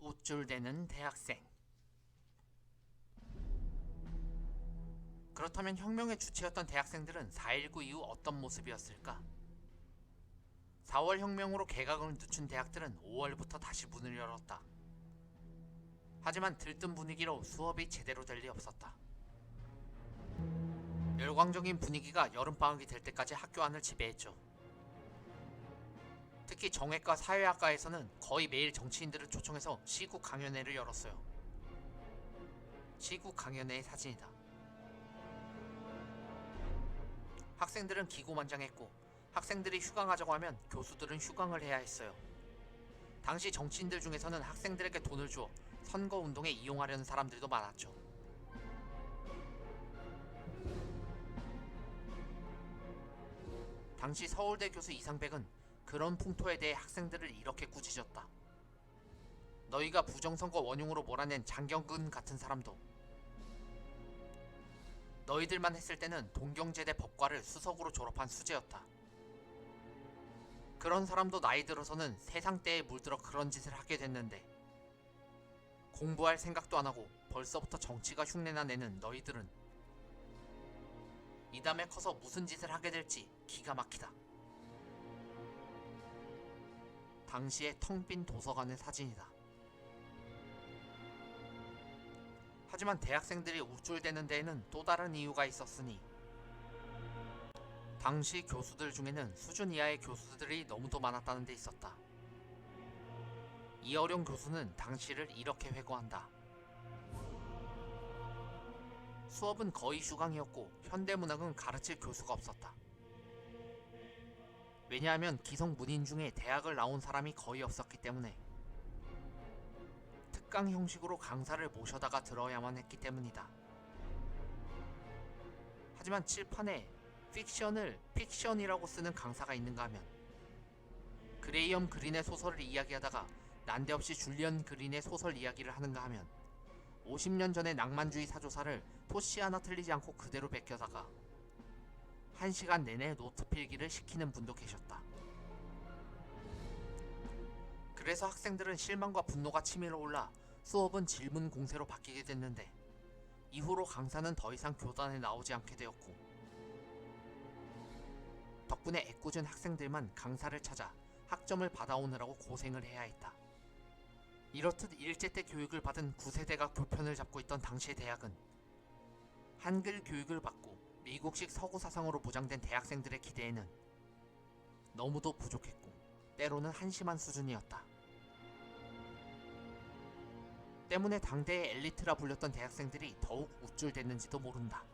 우쭐대는 대학생. 그렇다면 혁명의 주체였던 대학생들은 4.19 이후 어떤 모습이었을까? 4월 혁명으로 개각을 늦춘 대학들은 5월부터 다시 문을 열었다. 하지만 들뜬 분위기로 수업이 제대로 될 리 없었다. 열광적인 분위기가 여름방학이 될 때까지 학교 안을 지배했죠. 특히 정외과 사회학과에서는 거의 매일 정치인들을 초청해서 시국 강연회를 열었어요. 시국 강연회의 사진이다. 학생들은 기고만장했고 학생들이 휴강하자고 하면 교수들은 휴강을 해야 했어요. 당시 정치인들 중에서는 학생들에게 돈을 주어 선거 운동에 이용하려는 사람들도 많았죠. 당시 서울대 교수 이상백은 그런 풍토에 대해 학생들을 이렇게 꾸짖었다. 너희가 부정선거 원흉으로 몰아낸 장경근 같은 사람도 너희들만 했을 때는 동경제대 법과를 수석으로 졸업한 수재였다. 그런 사람도 나이 들어서는 세상 때에 물들어 그런 짓을 하게 됐는데 공부할 생각도 안 하고 벌써부터 정치가 흉내나 내는 너희들은 이 다음에 커서 무슨 짓을 하게 될지 기가 막히다. 당시의 텅 빈 도서관의 사진이다. 하지만 대학생들이 우쭐대는 데에는 또 다른 이유가 있었으니 당시 교수들 중에는 수준 이하의 교수들이 너무도 많았다는 데 있었다. 이어령 교수는 당시를 이렇게 회고한다. 수업은 거의 휴강이었고 현대문학은 가르칠 교수가 없었다. 왜냐하면 기성 문인 중에 대학을 나온 사람이 거의 없었기 때문에 특강 형식으로 강사를 모셔다가 들어야만 했기 때문이다. 하지만 칠판에 픽션을 픽션이라고 쓰는 강사가 있는가 하면 그레이엄 그린의 소설을 이야기하다가 난데없이 줄리언 그린의 소설 이야기를 하는가 하면 50년 전의 낭만주의 사조사를 토시 하나 틀리지 않고 그대로 베껴다가 1시간 내내 노트 필기를 시키는 분도 계셨다. 그래서 학생들은 실망과 분노가 치밀어 올라 수업은 질문 공세로 바뀌게 됐는데 이후로 강사는 더 이상 교단에 나오지 않게 되었고 덕분에 애꿎은 학생들만 강사를 찾아 학점을 받아오느라고 고생을 해야 했다. 이렇듯 일제 때 교육을 받은 9세대가 교편을 잡고 있던 당시의 대학은 한글 교육을 받고 미국식 서구 사상으로 보장된 대학생들의 기대에는 너무도 부족했고 때로는 한심한 수준이었다. 때문에 당대의 엘리트라 불렸던 대학생들이 더욱 우쭐댔는지도 모른다.